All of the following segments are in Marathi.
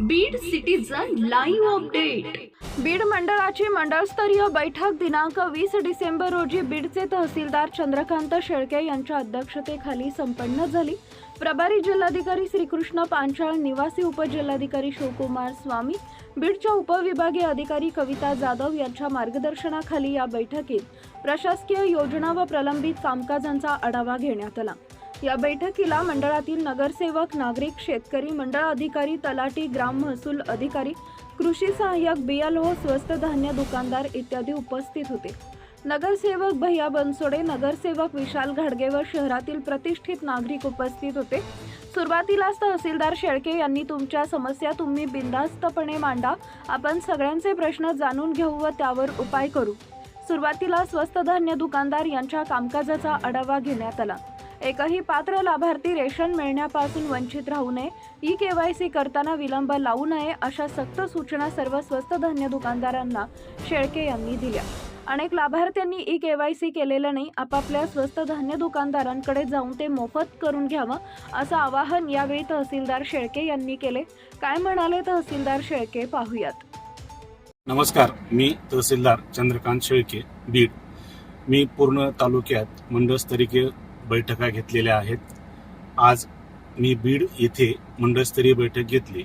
Beed citizen live update Beed मंडळाची मंडळस्तरीय बैठक दिनांक वीस डिसेंबर रोजी बीडचे तहसीलदार चंद्रकांत शेळके यांच्या अध्यक्षतेखाली संपन्न झाली. प्रभारी जिल्हाधिकारी श्रीकृष्ण पांचाळ निवासी उपजिल्हाधिकारी शिवकुमार स्वामी बीडच्या उपविभागीय अधिकारी कविता जाधव यांच्या मार्गदर्शनाखाली या बैठकीत प्रशासकीय योजना व प्रलंबित कामकाजांचा आढावा घेण्यात आला. या बैठकीला मंडळातील नगरसेवक नागरिक शेतकरी मंडळ अधिकारी तलाठी ग्राम महसूल अधिकारी कृषी सहाय्यक बियालो स्वस्त धान्य दुकानदार इत्यादी उपस्थित होते. नगरसेवक भैया बनसोडे नगरसेवक विशाल घाडगे व शहरातील प्रतिष्ठित नागरिक उपस्थित होते. सुरुवातीलाच तहसीलदार शेळके यांनी तुमच्या समस्या तुम्ही बिनधास्तपणे मांडा. आपण सगळ्यांचे प्रश्न जाणून घेऊ व त्यावर उपाय करू. सुरुवातीला स्वस्त धान्य दुकानदार यांच्या कामकाजाचा आढावा घेण्यात आला. एकही पात्र लाभार्थी रेशन मिळण्यापासून वंचित राहू नये. ई केवायसी करताना विलंब लावू नये अशा सक्त सूचना सर्व स्वस्त धान्य दुकानदारांना शेळके यांनी दिल्या. अनेक लाभार्थ्यांनी ई केवायसी केलेलं नाही आपापल्या स्वस्त धान्य दुकानदारांकडे जाऊन ते मोफत करून घ्यावं असं आवाहन यावेळी तहसीलदार शेळके यांनी केले. काय म्हणाले तहसीलदार शेळके पाहूयात. नमस्कार मी तहसीलदार चंद्रकांत शेळके बीड. मी पूर्ण तालुक्यात मंडळस्तरीय बैठका घेतलेल्या आहेत. आज मी बीड येथे मंडळस्तरीय बैठक घेतली.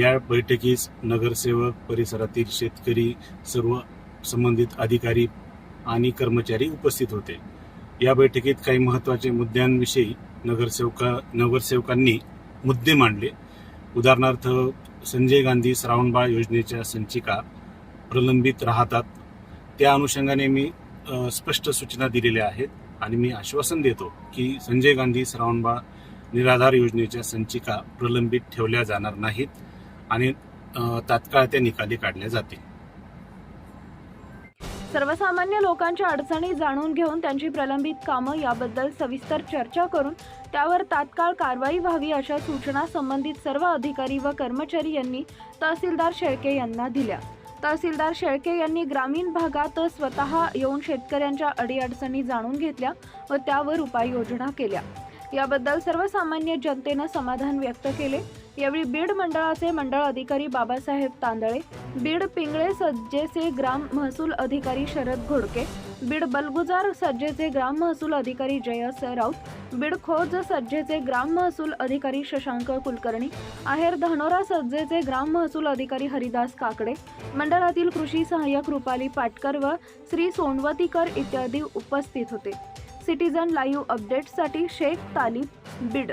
या बैठकीस नगरसेवक परिसरातील शेतकरी सर्व संबंधित अधिकारी आणि कर्मचारी उपस्थित होते. या बैठकीत काही महत्त्वाचे मुद्द्यांविषयी नगरसेवका नगरसेवकांनी मुद्दे मांडले. उदाहरणार्थ संजय गांधी श्रावणबाळ योजनेच्या संचिका प्रलंबित राहतात. त्या अनुषंगाने मी स्पष्ट सूचना दिलेल्या आहेत. आणि मी आश्वासन देतो की संजय गांधी श्रावणबाळ निराधार योजनेच्या संचिका प्रलंबित ठेवल्या जाणार नाहीत आणि तात्काळ त्या निकाली काढल्या जातील. सर्वसामान्य लोकांच्या अडचणी जाणून घेऊन त्यांची प्रलंबित कामं याबद्दल सविस्तर चर्चा करून त्यावर तात्काळ कारवाई व्हावी अशा सूचना संबंधित सर्व अधिकारी व कर्मचारी यांनी तहसीलदार शेळके यांना दिल्या. तहसीलदार शेळके यांनी ग्रामीण भागात स्वतः येऊन शेतकऱ्यांच्या अडीअडचणी जाणून घेतल्या व त्यावर उपाययोजना केल्या. याबद्दल सर्वसामान्य जनतेनं समाधान व्यक्त केले. यावेळी बीड मंडळाचे मंडळ अधिकारी बाबासाहेब तांदळे बीड पिंगळे सज्जेचे ग्राम महसूल अधिकारी शरद घोडके बीड बलगुजार सज्जेचे ग्राम महसूल अधिकारी जयस राऊत बीड खोज सज्जेचे ग्राम महसूल अधिकारी शशांक कुलकर्णी आहेर धानोरा सज्जेचे ग्राम महसूल अधिकारी हरिदास काकडे मंडळातील कृषी सहाय्यक रुपाली पाटकर व श्री सोनवतीकर इत्यादी उपस्थित होते. सिटीजन लाईव्ह अपडेटसाठी शेख तालीब बीड.